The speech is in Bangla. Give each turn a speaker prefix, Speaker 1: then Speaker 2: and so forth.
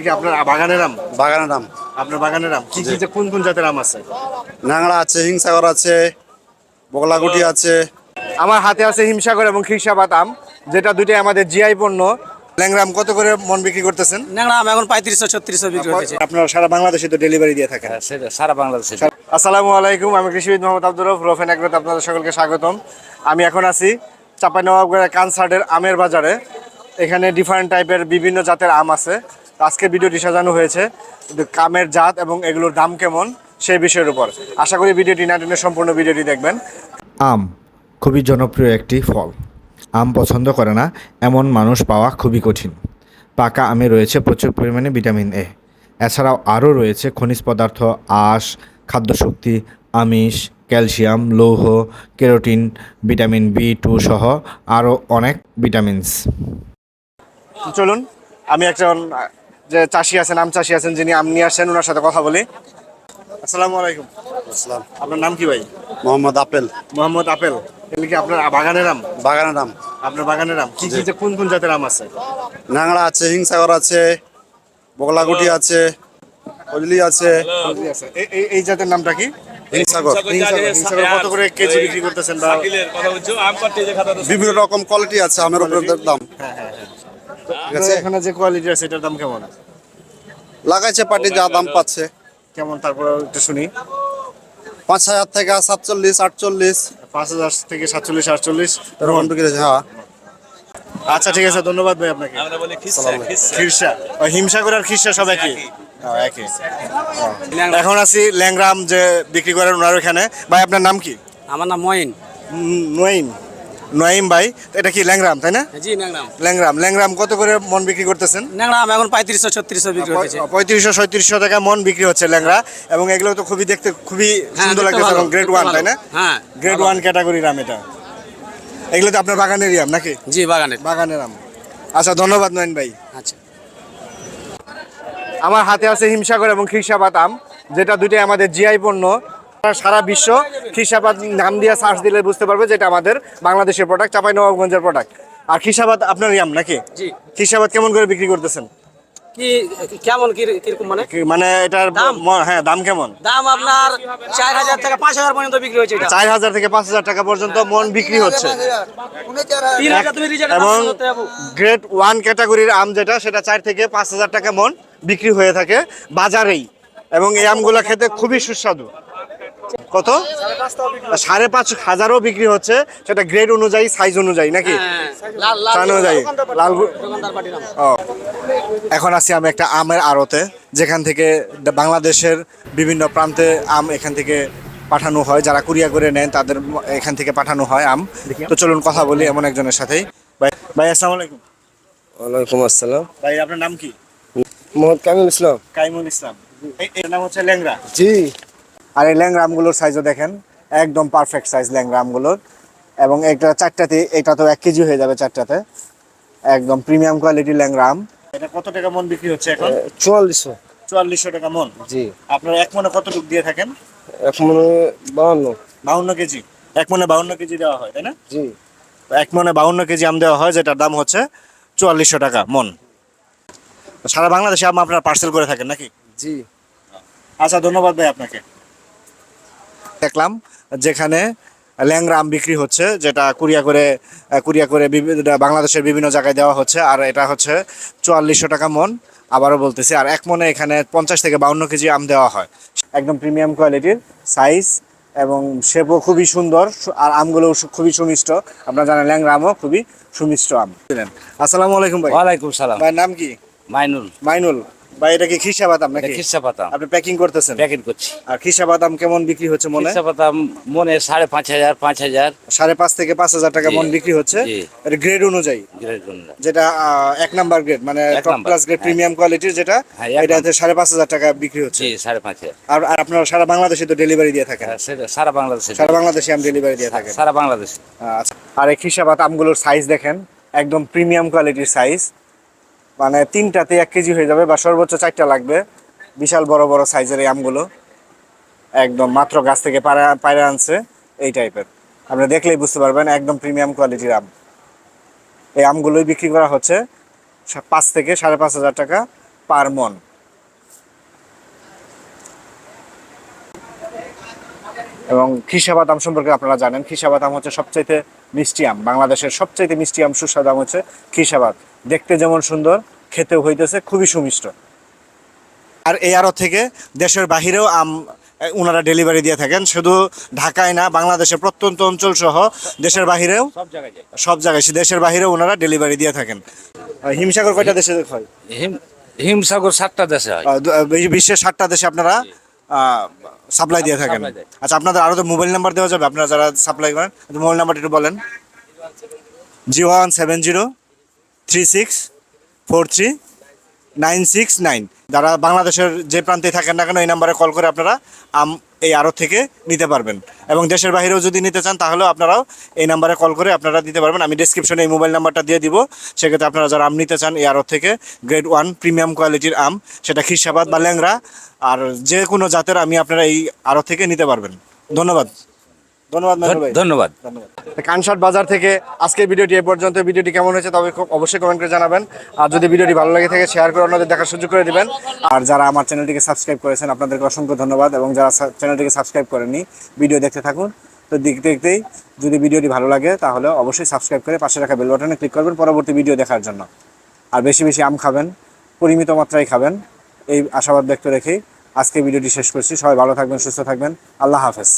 Speaker 1: এগুলি কি আপনার বাগানের আম
Speaker 2: বাগানের আম
Speaker 1: আপনার বাগানের আম কি কি কোন কোন জাতের আম আছে?
Speaker 2: ন্যাংড়া আছে হিংসাগর আছে বগলাগুটি আছে।
Speaker 1: আমার হাতে আছে হিমসাগর এবং খিরসাবাদ আম যেটা দুইটাই আমাদের জিআই পণ্য। ল্যাংরাম কত করে মন বিক্রি করতেছেন?
Speaker 3: ন্যাংরা আম এখন পঁয়ত্রিশশো ছত্রিশশো বিক্রি হচ্ছে
Speaker 1: আপনারা সারা বাংলাদেশে তো ডেলিভারি দিয়ে থাকেন।
Speaker 3: সেটা সারা বাংলাদেশে।
Speaker 1: আসসালামু আলাইকুম আমি কৃষিবিদ মোহাম্মদ আব্দুর রফ রফেন এগ্রোতে আপনাদের সকলকে স্বাগতম। আমি এখন আছি চাঁপাইনবাবগড়ের কানসার্টের আমের বাজারে। এখানে ডিফারেন্ট টাইপের বিভিন্ন জাতের আম আছে। আজকে ভিডিওটি সাজানো হয়েছে। কামের জাত এবং এগুলোর দাম কেমন সেই বিষয়ের উপর। আশা করি ভিডিওটি না টেনে সম্পূর্ণ ভিডিওটি দেখবেন।
Speaker 4: আম খুবই জনপ্রিয় একটি ফল। আম পছন্দ করে না এমন মানুষ পাওয়া খুবই কঠিন। পাকা আমে রয়েছে প্রচুর পরিমাণে ভিটামিন এ। এছাড়াও আরও রয়েছে খনিজ পদার্থ আঁশ খাদ্যশক্তি আমিষ ক্যালসিয়াম লৌহ কেরোটিন ভিটামিন বি টু সহ আরও অনেক ভিটামিনস।
Speaker 1: চলুন আমি একজন যে চাষি আছেন আম চাষি আছেন যিনি আম নিয়ে আসছেন ওনার সাথে কথা বলি। আসসালামু আলাইকুম।
Speaker 2: আসসালাম।
Speaker 1: আপনার নাম কি ভাই?
Speaker 2: মোহাম্মদ আপেল।
Speaker 1: মোহাম্মদ আপেল। এগুলি কি আপনার বাগানের আম?
Speaker 2: বাগানের আম।
Speaker 1: আপনার বাগানের আম? কি কি যে কোন কোন জাতের আম আছে?
Speaker 2: নাংড়া আছে হিংসাগর আছে বগলাগুটি আছে ফজলি আছে।
Speaker 1: এই জাতের নামটা কি?
Speaker 2: হিংসাগর।
Speaker 1: হিংসাগর। হিংসাগর কত করে কেজি বিক্রি করতেছেন বা
Speaker 2: বিভিন্ন রকম কোয়ালিটি আছে আমের উপরে দাম। ঠিক আছে?
Speaker 1: এখানে যে কোয়ালিটি আছে এটার দাম কেমন?
Speaker 2: লাগাইছে পার্টি যা দাম পাচ্ছে।
Speaker 1: কেমন? তারপর একটু শুনি।
Speaker 2: পাঁচ হাজার থেকে সাতচল্লিশ আটচল্লিশ।
Speaker 1: পাঁচ হাজার থেকে সাতচল্লিশ আটচল্লিশ।
Speaker 2: এরকম বিক্রি হ্যাঁ।
Speaker 1: আচ্ছা ঠিক আছে ধন্যবাদ ভাই আপনাকে। খিরসা হিমসাগর আর খিরসা সব একই? একই। এখন আছি ল্যাংরাম যে বিক্রি করেন ওনার ওখানে। ভাই আপনার নাম কি?
Speaker 3: আমার নাম মঈন।
Speaker 1: উম, নঈম ভাই এটা কি ল্যাংরাম তাই না?
Speaker 3: জি ন্যাংরা আম।
Speaker 1: ল্যাংরাম ল্যাংরাম কত করে মন বিক্রি করতেছেন?
Speaker 3: ন্যাংরা আম এখন পঁয়ত্রিশশো ছত্রিশশো বিক্রি হচ্ছে।
Speaker 1: পঁয়ত্রিশশো ছয়ত্রিশশো টাকা মন বিক্রি হচ্ছে ল্যাংরা এবং এগুলো তো খুবই দেখতে খুবই
Speaker 3: হ্যাঁ,
Speaker 1: সুন্দর লাগতেছে এবং গ্রেড ওয়ান তাই না?
Speaker 3: হ্যাঁ
Speaker 1: গ্রেড ওয়ান ক্যাটাগরির আম এটা। এগুলো তো আপনার বাগানেরই আম নাকি?
Speaker 3: জি বাগানের।
Speaker 1: বাগানের আম আচ্ছা ধন্যবাদ নয়ন ভাই।
Speaker 3: আচ্ছা।
Speaker 1: আমার হাতে আছে হিমসাগর এবং খিরসাবাদ আম যেটা দুইটাই আমাদের জিআই পণ্য। সারা বিশ্ব খিরসাবাদ নাম দিয়ে সার্চ দিলে বুঝতে পারবে যেটা আমাদের বাংলাদেশের প্রোডাক্ট চাপাই নবাবগঞ্জের প্রোডাক্ট আর খিসাবাদ আপনার আম নাকি?
Speaker 3: জি।
Speaker 1: খিরসাবাদ কেমন করে বিক্রি করতেছেন?
Speaker 3: কি কেমন কীরকম মানে?
Speaker 1: মানে এটার
Speaker 3: দাম?
Speaker 1: হ্যাঁ দাম কেমন?
Speaker 3: দাম আপনার চার হাজার থেকে পাঁচ হাজার পর্যন্ত বিক্রি হচ্ছে
Speaker 1: চার হাজার থেকে পাঁচ হাজার টাকা পর্যন্ত মন বিক্রি হচ্ছে। এবং গ্রেড ওয়ান ক্যাটাগরির আম যেটা সেটা চার থেকে পাঁচ হাজার টাকা মন বিক্রি হয়ে থাকে বাজারেই। এবং এই আমগুলো খেতে খুবই সুস্বাদু। কত? সাড়ে পাঁচ হাজারও বিক্রি হচ্ছে। সেটা গ্রেড অনুযায়ী সাইজ অনুযায়ী নাকি?
Speaker 3: লাল লাল
Speaker 1: চান অনুযায়ী লাল। ও। এখন আছি আমি একটা আমের আড়তে যেখান থেকে বাংলাদেশের বিভিন্ন প্রান্তে আম এখান থেকে পাঠানো হয়। যারা কুরিয়া করে নেন তাদের এখান থেকে পাঠানো হয় আম। তো চলুন কথা বলি এমন একজনের সাথেই। ভাই ভাই আসসালামু আলাইকুম।
Speaker 5: ওয়ালাইকুম আসসালাম।
Speaker 1: ভাই আপনার নাম কি?
Speaker 5: মোহাম্মদ কামিল ইসলাম।
Speaker 1: কাইমুল ইসলাম। এর নাম হচ্ছে ল্যাংরা
Speaker 5: জি।
Speaker 1: আর এই ল্যাংরা আমগুলোর সাইজও দেখেন একদম পারফেক্ট সাইজ ল্যাংরা আমগুলোর এবং এটা চারটাতে এটা তো এক কেজি হয়ে যাবে চারটাতে। একদম প্রিমিয়াম কোয়ালিটির ল্যাংরা আম এটা কত টাকা মন বিক্রি হচ্ছে এখন?
Speaker 5: চুয়াল্লিশশো।
Speaker 1: চুয়াল্লিশশো টাকা মন?
Speaker 5: জি।
Speaker 1: আপনার এক মনে কতটুকু দিয়ে থাকেন?
Speaker 5: এক মনে বাউন্ন।
Speaker 1: বাউন্ন কেজি। এক মনে বাউন্ন কেজি দেওয়া হয় তাই না?
Speaker 5: জি।
Speaker 1: এক মনে বাউন্ন কেজি আম দেওয়া হয় যেটার দাম হচ্ছে চুয়াল্লিশশো টাকা মন। সারা বাংলাদেশে আম আপনারা পার্সেল করে থাকেন নাকি?
Speaker 5: জি।
Speaker 1: আচ্ছা ধন্যবাদ ভাই আপনাকে। দেখলাম যেখানে ল্যাংরা আম বিক্রি হচ্ছে যেটা কুরিয়া করে কুরিয়া করে বাংলাদেশের বিভিন্ন জায়গায় দেওয়া হচ্ছে আর এটা হচ্ছে চুয়াল্লিশশো টাকা মন। আবারও বলতেছি আর এক মনে এখানে পঞ্চাশ থেকে বাউন্ন কেজি আম দেওয়া হয়। একদম প্রিমিয়াম কোয়ালিটির সাইজ এবং শেপও খুবই সুন্দর আর আমগুলোও খুবই সুমিষ্ট। আপনারা জানেন ল্যাংরা আমও খুবই সুমিষ্ট আম। আসসালামু আলাইকুম ভাই।
Speaker 3: ওয়ালাইকুম সালাম।
Speaker 1: ভাইয়ের নাম কি?
Speaker 3: মাইনুল।
Speaker 1: মাইনুল। ভাই এটা কি খিসা বাদাম নাকি?
Speaker 3: খিরসা পাতাম
Speaker 1: আপনি প্যাকিং করতেছেন?
Speaker 3: প্যাকেট করছি।
Speaker 1: আর খিসা বাদাম কেমন বিক্রি হচ্ছে মনে?
Speaker 3: খিরসা পাতাম মনে সাড়ে পাঁচ হাজার পাঁচ হাজার।
Speaker 1: সাড়ে পাঁচ থেকে পাঁচ হাজার টাকা মন বিক্রি হচ্ছে। এটা গ্রেড অনুযায়ী। যেটা এক নাম্বার গ্রেড মানে টপ ক্লাস গ্রেড। প্রিমিয়াম কোয়ালিটির যেটা
Speaker 3: হ্যাঁ,
Speaker 1: এটাতে সাড়ে পাঁচ হাজার টাকা বিক্রি হচ্ছে।
Speaker 3: সাড়ে পাঁচ হাজার।
Speaker 1: আর আর আপনারা সারা বাংলাদেশে তো ডেলিভারি দিয়ে থাকেন।
Speaker 3: হ্যাঁ, সেটা সারা বাংলাদেশে।
Speaker 1: সারা বাংলাদেশে আমি ডেলিভারি দিয়ে থাকেন।
Speaker 3: সারা বাংলাদেশে।
Speaker 1: আচ্ছা আর এই খিসাবাত আমগুলোর সাইজ দেখেন একদম প্রিমিয়াম কোয়ালিটির সাইজ মানে তিনটাতে এক কেজি হয়ে যাবে বা সর্বোচ্চ চারটা লাগবে। বিশাল বড় বড় সাইজের এই আমগুলো। একদম মাত্র গাছ থেকে পায়রা পায়রা আনছে, এই টাইপের আপনি দেখলেই বুঝতে পারবেন, একদম প্রিমিয়াম কোয়ালিটির আম। এই আমগুলোই বিক্রি করা হচ্ছে পাঁচ থেকে সাড়ে পাঁচ হাজার টাকা পার মন। এবং খিসা বাদাম সম্পর্কে আপনারা জানেন, খিসা বাদাম হচ্ছে সবচাইতে মিষ্টি আম। বাংলাদেশের সবচাইতে মিষ্টি আম সুস্বাদু হচ্ছে খিসাবাদ দেখতে যেমন সুন্দর খেতেও হইতেছে খুবই সুমিষ্ট। আর এই আড়ত থেকে দেশের বাহিরেও আম ওনারা ডেলিভারি দিয়ে থাকেন। শুধু ঢাকায় না বাংলাদেশের প্রত্যন্ত অঞ্চল সহ দেশের বাহিরেও সব জায়গায় সে দেশের বাহিরেও ওনারা ডেলিভারি দিয়ে থাকেন। হিমসাগর কয়টা দেশে হয়?
Speaker 6: হিম হিমসাগর সাতটা দেশে হয়।
Speaker 1: বিশ্বের সাতটা দেশে আপনারা সাপ্লাই দিয়ে থাকেন। আচ্ছা আপনাদের আরও তো মোবাইল নাম্বার দেওয়া যাবে আপনারা যারা সাপ্লাই করেন মোবাইল নাম্বারটা একটু বলেন। Zero one seven zero three six four three nine six nine যারা বাংলাদেশের যে প্রান্তে থাকেন না কেন এই নাম্বারে কল করে আপনারা আম এই আড়ত থেকে নিতে পারবেন এবং দেশের বাইরেও যদি নিতে চান তাহলেও আপনারাও এই নাম্বারে কল করে আপনারা দিতে পারবেন আমি ডিসক্রিপশনে এই মোবাইল নাম্বারটা দিয়ে দিব সেক্ষেত্রে আপনারা যারা আম নিতে চান এই আড়ত থেকে গ্রেড ওয়ান প্রিমিয়াম কোয়ালিটির আম সেটা খিরসাবাদ বা ল্যাংরা আর যে কোনো জাতের আমি আপনারা এই আড়ত থেকে নিতে পারবেন ধন্যবাদ ধন্যবাদ
Speaker 6: ধন্যবাদ।
Speaker 1: ধন্যবাদ। কানসাট বাজার থেকে আজকের ভিডিওটি এ পর্যন্ত। ভিডিওটি কেমন হয়েছে তবে খুব অবশ্যই কমেন্ট করে জানাবেন। আর যদি ভিডিওটি ভালো লাগে থাকে শেয়ার করে অন্যদের দেখার সুযোগ করে দিবেন। আর যারা আমার চ্যানেলটিকে সাবস্ক্রাইব করেছেন আপনাদেরকে অসংখ্য ধন্যবাদ। এবং যারা চ্যানেলটিকে সাবস্ক্রাইব করেনি ভিডিও দেখতে থাকুন। তো দেখতে দেখতেই যদি ভিডিওটি ভালো লাগে তাহলে অবশ্যই সাবস্ক্রাইব করে পাশে রাখা বেল বাটনে ক্লিক করবেন পরবর্তী ভিডিও দেখার জন্য। আর বেশি বেশি আম খাবেন পরিমিত মাত্রায় খাবেন এই আশাবাদ ব্যক্ত রেখেই আজকে ভিডিওটি শেষ করছি। সবাই ভালো থাকবেন সুস্থ থাকবেন। আল্লাহ হাফেজ।